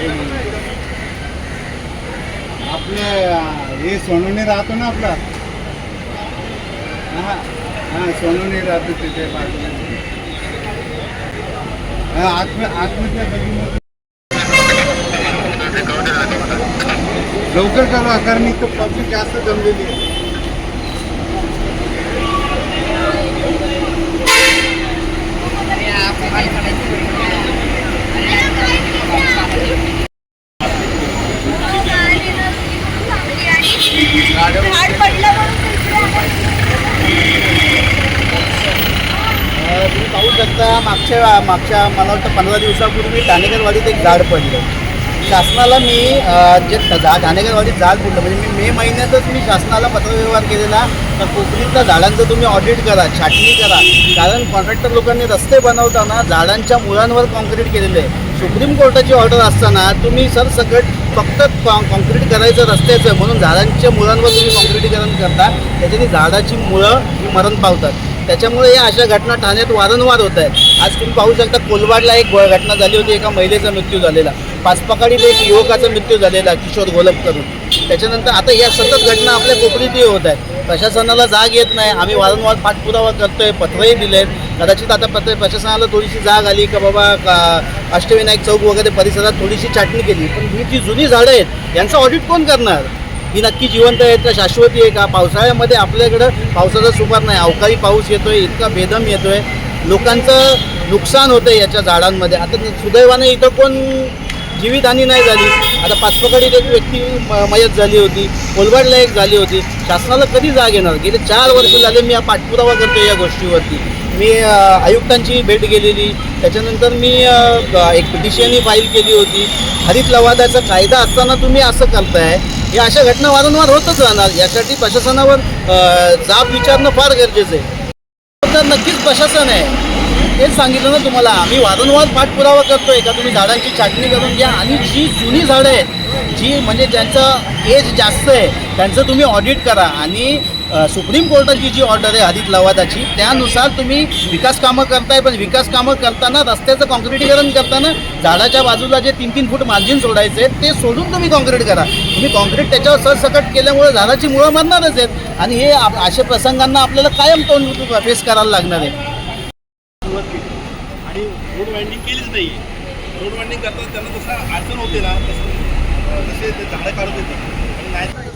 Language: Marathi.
म्हणून आपले हे सोनवणे राहतो ना आपला? हा हा सोनवणे राहतो तिथे बाजूला हा, आत्म आत्महत्या लवकर करा कारण इथं पब्लिक जास्त जमलेली आहे आता मागच्या मागच्या मला वाटतं पंधरा दिवसापूर्वी ठाणेकरवाडीत एक झाड पडलं. शासनाला मी जे झाड ठाणेकरवाडीत झाड पडलं. म्हणजे मी मे महिन्यातच मी शासनाला पत्रव्यवहार केलेला. तर कोकणीतल्या झाडांचं तुम्ही ऑडिट करा छाटणी करा. कारण कॉन्ट्रॅक्टर लोकांनी रस्ते बनवताना झाडांच्या मुळांवर कॉन्क्रीट केलेलं आहे. सुप्रीम कोर्टाची ऑर्डर असताना तुम्ही सरसकट फक्त कॉन्क्रीट करायचं रस्त्याचं म्हणून झाडांच्या मुळांवर तुम्ही कॉन्क्रिटीकरण करता. त्याच्याने झाडाची मुळं मरण पावतात. त्याच्यामुळे या अशा घटना ठाण्यात वारंवार होत आहेत. आज तुम्ही पाहू शकता कोलवाडला एक घटना झाली होती. एका महिलेचा मृत्यू झालेला. पाचपकाडीत एक युवकाचा मृत्यू झालेला किशोर गोलप करून. त्याच्यानंतर आता या सतत घटना आपल्या कोकणीतही होत आहेत. प्रशासनाला जाग येत नाही. आम्ही वारंवार पाठपुरावा करतोय पत्रही दिलेत. कदाचित आता पत्र प्रशासनाला थोडीशी जाग आली का बाबा का अष्टविनायक चौक वगैरे परिसरात थोडीशी छाटणी केली. पण ही जी जुनी झाडं आहेत यांचं ऑडिट कोण करणार? ही नक्की जिवंत आहे का? शाश्वती आहे का? पावसाळ्यामध्ये आपल्याकडं पावसाचा सुपार नाही. अवकाळी पाऊस येतोय इतका बेदम येतोय. लोकांचं नुकसान होतं याच्या झाडांमध्ये. आता सुदैवाने इथं कोण जीवितहानी नाही झाली. आता पाचपकडीत एक व्यक्ती म- मयत झाली होती. कोलवाडला एक झाली होती. शासनाला कधी जाग येणार? गेले चार वर्ष झाले मी हा पाठपुरावा करतो या गोष्टीवरती. मी आयुक्तांची भेट गेलेली. त्याच्यानंतर मी एक पिटिशनही फाईल केली होती. हरित लवादाचा कायदा असताना तुम्ही असं करताय. या अशा घटना वारंवार होतच राहणार. यासाठी प्रशासनावर जाब विचारणं फार गरजेचं आहे. तर नक्कीच प्रशासन आहे. तेच सांगितलं ना तुम्हाला आम्ही वारंवार पाठपुरावा करतोय का? तुम्ही झाडांची छाटणी करून घ्या. आणि जी जुनी झाडं आहेत जी म्हणजे ज्यांचं एज जास्त आहे त्यांचं तुम्ही ऑडिट करा. आणि सुप्रीम कोर्टाची जी ऑर्डर आहे हरित लवादाची त्यानुसार तुम्ही विकास कामं करताय. पण विकास कामं करताना रस्त्याचं कॉन्क्रिटीकरण करताना झाडाच्या बाजूला जे तीन तीन फूट मार्जिन सोडायचे ते सोडून तुम्ही कॉन्क्रीट करा. तुम्ही कॉन्क्रीट त्याच्यावर सरसकट केल्यामुळे झाडाची मुळं मरणारच आहेत. आणि हे अशा प्रसंगांना आपल्याला कायम तोंड फेस करायला लागणार आहे. आणि रोड वाइंडिंग केलीच नाही रोड वाइंडिंग करताना त्यांना जसं अडचण होते ना तसं तसे ते झाडं काढत होते. आणि नाही